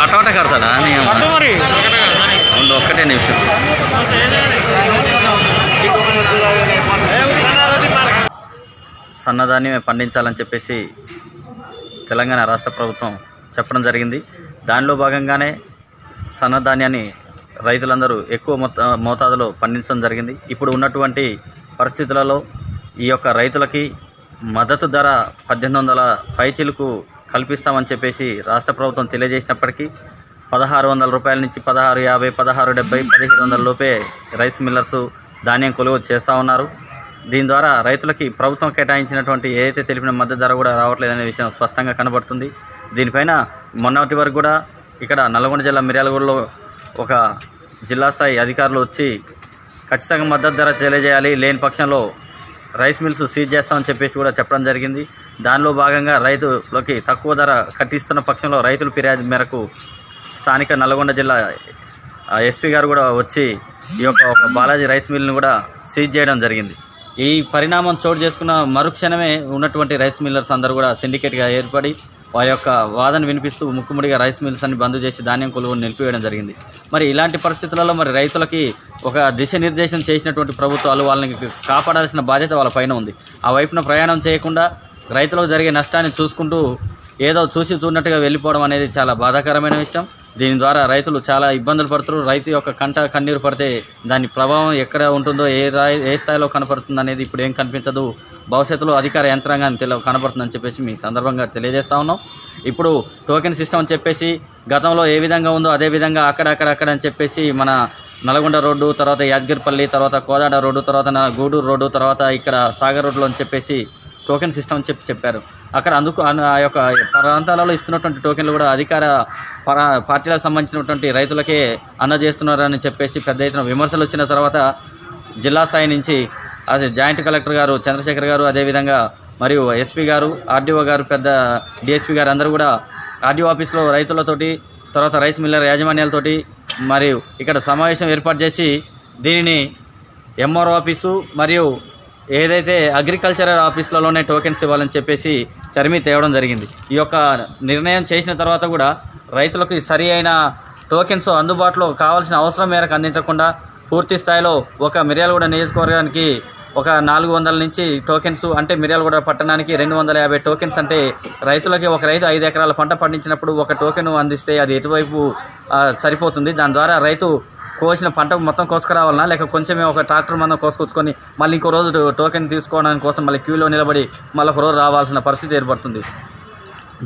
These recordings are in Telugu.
కటవట కడతాడా అవును ఒక్కటే నిమిషం. సన్నధాన్యమే పండించాలని చెప్పేసి తెలంగాణ రాష్ట్ర ప్రభుత్వం చెప్పడం జరిగింది. దానిలో భాగంగానే సన్నధాన్యాన్ని రైతులందరూ ఎక్కువ మొత్త మోతాదులో పండించడం జరిగింది. ఇప్పుడు ఉన్నటువంటి పరిస్థితులలో ఈ యొక్క రైతులకి మద్దతు ధర పద్దెనిమిది వందల పైచీలకు కల్పిస్తామని చెప్పేసి రాష్ట్ర ప్రభుత్వం తెలియజేసినప్పటికీ పదహారు వందల రూపాయల నుంచి పదహారు యాభై పదహారు డెబ్బై పదిహేడు వందల లోపే రైస్ మిల్లర్స్ ధాన్యం కొనుగోలు చేస్తూ ఉన్నారు. దీని ద్వారా రైతులకి ప్రభుత్వం కేటాయించినటువంటి ఏదైతే తెలిపిన మద్దతు ధర కూడా రావట్లేదనే విషయం స్పష్టంగా కనబడుతుంది. దీనిపైన మొన్నటి వరకు కూడా ఇక్కడ నల్గొండ జిల్లా మిర్యాలగూడలో ఒక జిల్లా స్థాయి అధికారులు వచ్చి ఖచ్చితంగా మద్దతు ధర తెలియజేయాలి లేని పక్షంలో రైస్ మిల్స్ సీజ్ చేస్తామని చెప్పేసి కూడా చెప్పడం జరిగింది. దానిలో భాగంగా రైతులకి తక్కువ ధర కట్టిస్తున్న పక్షంలో రైతుల ఫిర్యాదు మేరకు స్థానిక నల్గొండ జిల్లా ఎస్పీ గారు కూడా వచ్చి ఈ యొక్క ఒక బాలాజీ రైస్ మిల్ని కూడా సీజ్ చేయడం జరిగింది. ఈ పరిణామం చోటు చేసుకున్న మరుక్షణమే ఉన్నటువంటి రైస్ మిల్లర్స్ అందరూ కూడా సిండికేట్గా ఏర్పడి వారి యొక్క వాదన వినిపిస్తూ ముక్కుముడిగా రైస్ మిల్స్ అన్ని బంద్ చేసి ధాన్యం కొలువును నిలిపివేయడం జరిగింది. మరి ఇలాంటి పరిస్థితులలో మరి రైతులకి ఒక దిశానిర్దేశం చేసినటువంటి ప్రభుత్వాలు వాళ్ళని కాపాడాల్సిన బాధ్యత వాళ్ళ పైన ఉంది. ఆ వైపున ప్రయాణం చేయకుండా రైతులకు జరిగే నష్టాన్ని చూసుకుంటూ ఏదో చూసి చూడనట్టుగా వెళ్ళిపోవడం అనేది చాలా బాధాకరమైన విషయం. దీని ద్వారా రైతులు చాలా ఇబ్బందులు పడుతున్నారు. రైతు యొక్క కంట కన్నీరు పడితే దాని ప్రభావం ఎక్కడ ఉంటుందో ఏ రాయి ఏ స్థాయిలో కనపడుతుంది అనేది ఇప్పుడు ఏం కనిపించదు. భవిష్యత్తులో అధికార యంత్రాంగాన్ని తెల కనపడుతుందని చెప్పేసి మీ సందర్భంగా తెలియజేస్తా ఉన్నాం. ఇప్పుడు టోకెన్ సిస్టమ్ అని చెప్పేసి గతంలో ఏ విధంగా ఉందో అదే విధంగా అక్కడక్కడక్కడ అని చెప్పేసి మన నల్గొండ రోడ్డు తర్వాత యాదగిరిపల్లి తర్వాత కోదాడ రోడ్డు తర్వాత గూడూరు రోడ్డు తర్వాత ఇక్కడ సాగర్ రోడ్లో అని చెప్పేసి టోకెన్ సిస్టమ్ అని చెప్పి చెప్పారు. అక్కడ అందుకు ఆ యొక్క ప్రాంతాలలో ఇస్తున్నటువంటి టోకెన్లు కూడా అధికార పార్టీలకు సంబంధించినటువంటి రైతులకే అందజేస్తున్నారని చెప్పేసి పెద్ద ఎత్తున విమర్శలు వచ్చిన తర్వాత జిల్లా స్థాయి నుంచి అదే జాయింట్ కలెక్టర్ గారు చంద్రశేఖర్ గారు అదేవిధంగా మరియు ఎస్పీ గారు ఆర్డీఓ గారు పెద్ద డిఎస్పీ గారు అందరూ కూడా ఆర్డీఓ ఆఫీస్లో రైతులతోటి తర్వాత రైస్ మిల్లర్ యాజమాన్యాలతోటి మరియు ఇక్కడ సమావేశం ఏర్పాటు చేసి దీనిని ఎంఆర్ఓ ఆఫీసు మరియు ఏదైతే అగ్రికల్చరల్ ఆఫీసులలోనే టోకెన్స్ ఇవ్వాలని చెప్పేసి తరిమి తేవడం జరిగింది. ఈ యొక్క నిర్ణయం చేసిన తర్వాత కూడా రైతులకు సరి అయిన టోకెన్స్ అందుబాటులో కావాల్సిన అవసరం మేరకు అందించకుండా పూర్తి స్థాయిలో ఒక మిర్యాలగూడ నియోజకవర్గానికి ఒక నాలుగు వందల నుంచి టోకెన్స్ అంటే మిర్యాలగూడ పట్టణానికి రెండు వందల యాభై టోకెన్స్ అంటే రైతులకి ఒక రైతు ఐదు ఎకరాల పంట పండించినప్పుడు ఒక టోకెన్ అందిస్తే అది ఎటువైపు సరిపోతుంది. దాని ద్వారా రైతు కోసిన పంట మొత్తం కోసుకురావాలన్నా లేక కొంచెమే ఒక ట్రాక్టర్ మనం కోసుకొచ్చుకొని మళ్ళీ ఇంకో రోజు టోకెన్ తీసుకోవడానికి కోసం మళ్ళీ క్యూలో నిలబడి మళ్ళీ ఒక రోజు రావాల్సిన పరిస్థితి ఏర్పడుతుంది.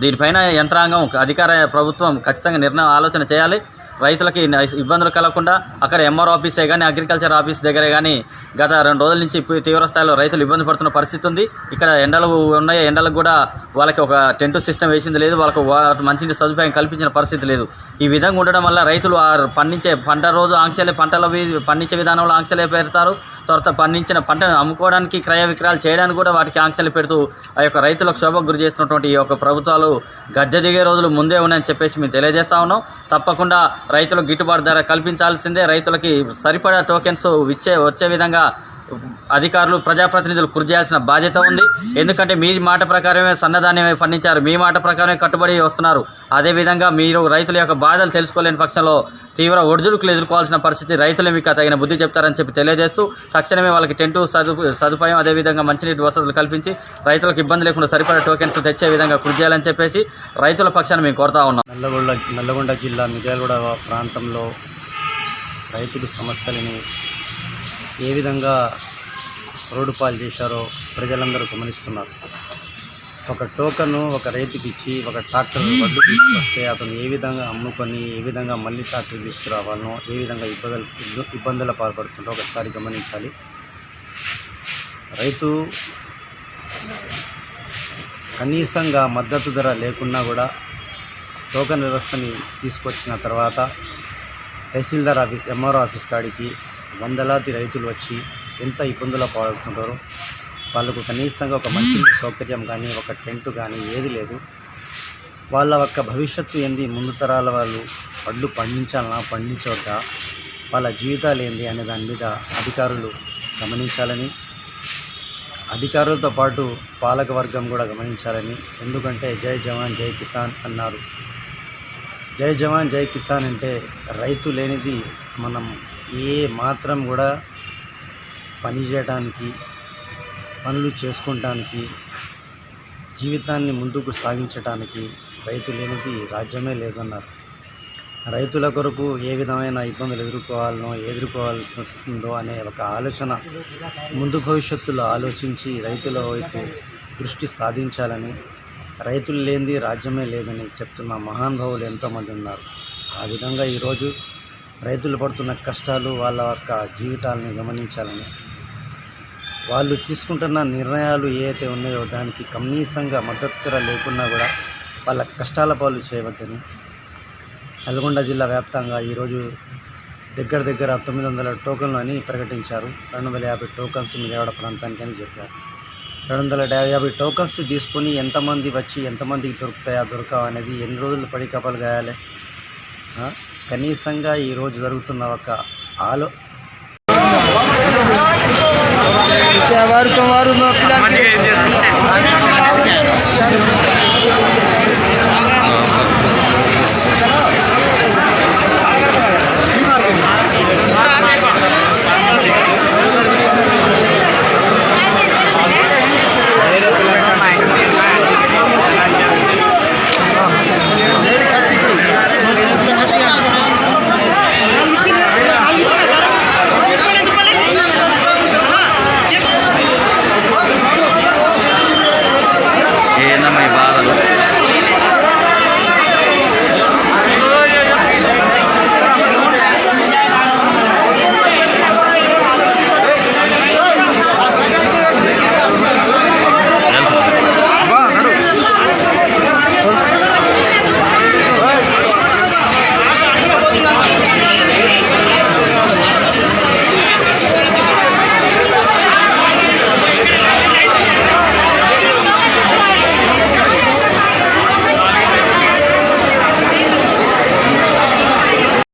దీనిపైన యంత్రాంగం అధికార ప్రభుత్వం ఖచ్చితంగా నిర్ణయం ఆలోచన చేయాలి. రైతులకి ఇబ్బందులు కలగకుండా అక్కడ ఎంఆర్ ఆఫీసే కానీ అగ్రికల్చర్ ఆఫీస్ దగ్గరే కానీ గత రెండు రోజుల నుంచి ఇప్పుడు తీవ్ర స్థాయిలో రైతులు ఇబ్బంది పడుతున్న పరిస్థితి ఉంది. ఇక్కడ ఎండలు ఉన్నాయి. ఎండలకు కూడా వాళ్ళకి ఒక టెంట్ సిస్టమ్ వేసింది లేదు. వాళ్ళకు మంచినీటి మంచి సదుపాయం కల్పించిన పరిస్థితి లేదు. ఈ విధంగా ఉండడం వల్ల రైతులు పండించే పంట రోజు ఆంక్షలే పంటలు పండించే విధానంలో ఆంక్షలే పెడతారు. తర్వాత పండించిన పంటను అమ్ముకోవడానికి క్రయ విక్రయాలు చేయడానికి కూడా వాటికి ఆంక్షలు పెడుతూ ఆ యొక్క రైతులకు శోభకు గురి చేస్తున్నటువంటి ఈ యొక్క ప్రభుత్వాలు గద్దె దిగే రోజులు ముందే ఉన్నాయని చెప్పేసి మేము తెలియజేస్తా ఉన్నాం. తప్పకుండా రైతులకు గిట్టుబాటు ధర కల్పించాల్సిందే. రైతులకి సరిపడా టోకెన్స్ ఇచ్చే వచ్చే విధంగా అధికారులు ప్రజాప్రతినిధులు కృషి చేయాల్సిన బాధ్యత ఉంది. ఎందుకంటే మీ మాట ప్రకారమే సన్నధాన్యమే పండించారు. మీ మాట ప్రకారమే కట్టుబడి వస్తున్నారు. అదేవిధంగా మీరు రైతుల యొక్క బాధలు తెలుసుకోలేని పక్షంలో తీవ్ర ఒడిదుడుకులు ఎదుర్కోవాల్సిన పరిస్థితి రైతులే మీకు తగిన బుద్ధి చెప్తారని చెప్పి తెలియజేస్తూ తక్షణమే వాళ్ళకి టెంటు సదు సదుపాయం అదేవిధంగా మంచినీటి వసతులు కల్పించి రైతులకు ఇబ్బంది లేకుండా సరిపడా టోకెన్స్ తెచ్చే విధంగా కృషి చేయాలని చెప్పేసి రైతుల పక్షాన్ని మేము కోరుతా ఉన్నాం. నల్లగొండ నల్లగొండ జిల్లా మిర్యాలగూడ ప్రాంతంలో రైతులు సమస్యలని ఏ విధంగా రోడ్డు పాలు చేశారో ప్రజలందరూ గమనిస్తున్నారు. ఒక టోకను ఒక రైతుకి ఇచ్చి ఒక ట్రాక్టర్ వడ్లు తీసుకొస్తే అతను ఏ విధంగా అమ్ముకొని ఏ విధంగా మళ్ళీ ట్రాక్టర్ తీసుకురావాలనో ఏ విధంగా ఇబ్బందులు ఇబ్బందుల పాల్పడుతుందో ఒకసారి గమనించాలి. రైతు కనీసంగా మద్దతు ధర లేకున్నా కూడా టోకన్ వ్యవస్థని తీసుకొచ్చిన తర్వాత తహసీల్దార్ ఆఫీస్ ఎంఆర్ఓ ఆఫీస్ కాడికి వందలాది రైతులు వచ్చి ఎంత ఇబ్బందుల పాడుతుంటారో వాళ్ళకు కనీసంగా ఒక మంచి సౌకర్యం కానీ ఒక టెంట్ కానీ ఏది లేదు. వాళ్ళ యొక్క భవిష్యత్తు ఏంది ముందు తరాల వాళ్ళు పండ్లు పండించాలన్నా పండించవద్దా వాళ్ళ జీవితాలు ఏంది అనే దాని మీద అధికారులు గమనించాలని అధికారులతో పాటు పాలక వర్గం కూడా గమనించాలని ఎందుకంటే జై జవాన్ జై కిసాన్ అన్నారు. జై జవాన్ జై కిసాన్ అంటే రైతు లేనిది మనం ఏ మాత్రం కూడా పని చేయడానికి పనులు చేసుకుంటానికి జీవితాన్ని ముందుకు సాగించడానికి రైతు లేనిది రాజ్యమే లేదన్నారు. రైతుల కొరకు ఏ విధమైన ఇబ్బందులు ఎదుర్కోవాలనో ఎదుర్కోవాల్సి వస్తుందో అనే ఒక ఆలోచన ముందు భవిష్యత్తులో ఆలోచించి రైతుల వైపు దృష్టి సాధించాలని రైతులు లేనిది రాజ్యమే లేదని చెప్తున్న మహానుభావులు ఎంతోమంది ఉన్నారు. ఆ విధంగా ఈరోజు రైతులు పడుతున్న కష్టాలు వాళ్ళ యొక్క జీవితాలని గమనించాలని. వాళ్ళు తీసుకుంటున్న నిర్ణయాలు ఏవైతే ఉన్నాయో దానికి కనీసంగా మద్దతు లేకున్నా కూడా వాళ్ళ కష్టాల పాలు చేయవద్దని. నల్గొండ జిల్లా వ్యాప్తంగా ఈరోజు దగ్గర దగ్గర తొమ్మిది వందల టోకన్లు అని ప్రకటించారు. రెండు వందల యాభై టోకన్స్ మిర్యాడ ప్రాంతానికి అని చెప్పారు. రెండు వందల యాభై టోకన్స్ తీసుకొని ఎంతమంది వచ్చి ఎంతమందికి దొరుకుతాయా దొరకవా అనేది ఎన్ని రోజులు పడి కపలు గాయాలి కనీసంగా ఈరోజు జరుగుతున్న ఒక ఆలో వారు వారు